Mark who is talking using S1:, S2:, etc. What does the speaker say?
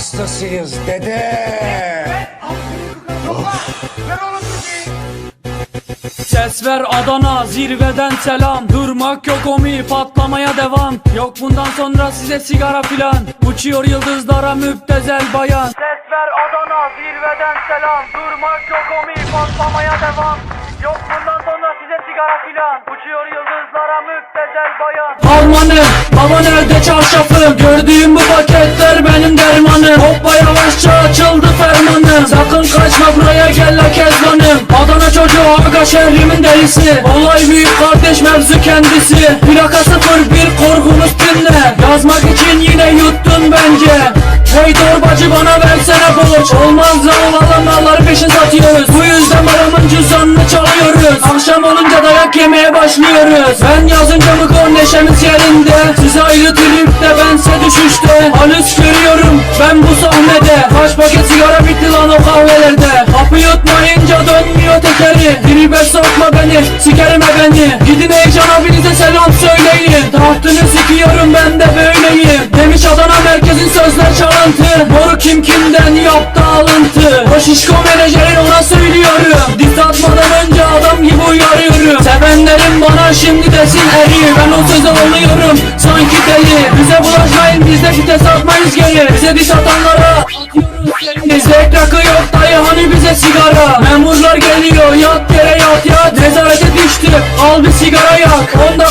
S1: hastasıyız dede.
S2: Ses ver Adana zirveden selam. Durmak yok omi patlamaya devam. Yok bundan sonra size sigara filan. Uçuyor yıldızlara müptezel bayan. Ses ver Adana zirveden selam. Durmak yok omi patlamaya devam. Yok bundan sonra size sigara filan. Uçuyor yıldızlara müptezel bayan. Almanım baba nerede çarşafım Gördüğüm bu dermanım Hoppa yavaşça açıldı fermanım Sakın kaçma buraya gel la kezbanım. Adana çocuğu aga şehrimin delisi. Olay büyük kardeş mevzu kendisi. Plaka 01 korkumuz dinle. Yazmak için yine yuttun bence. Hey torbacı bana versene borç. Olmaz da olalım malları peşin satıyoruz. Bu yüzden paramın cüzdanını çalıyoruz. Akşam olunca dayak yemeye başlıyoruz. Ben yazınca mı neşemiz yerinde. Siz ayrı tripte bense düşüşte. Halüs görüyorum ben bu sahnede Kaç paket sigara bitti lan o kahvelerde. Kapı yutmayınca dönmüyor tekeri. Tribe sokma beni sikerim beni. Gidin heyecan abinize selam söyleyin. Tahtını sikiyorum ben de böyleyim. Demiş Adana merkezin sözler çalıntı. Moru kim kimden yaptı alıntı. O şişko menajerin ona söylüyorum. Diss atmadan önce adam gibi uyarıyorum. Sevenlerim bana şimdi desin eri Ben o söze diss atanlara atıyoruz rakı yok dayı hani bize sigara? Memurlar geliyor yat yere yat yat Nezarete düştü al bir sigara yak. Onda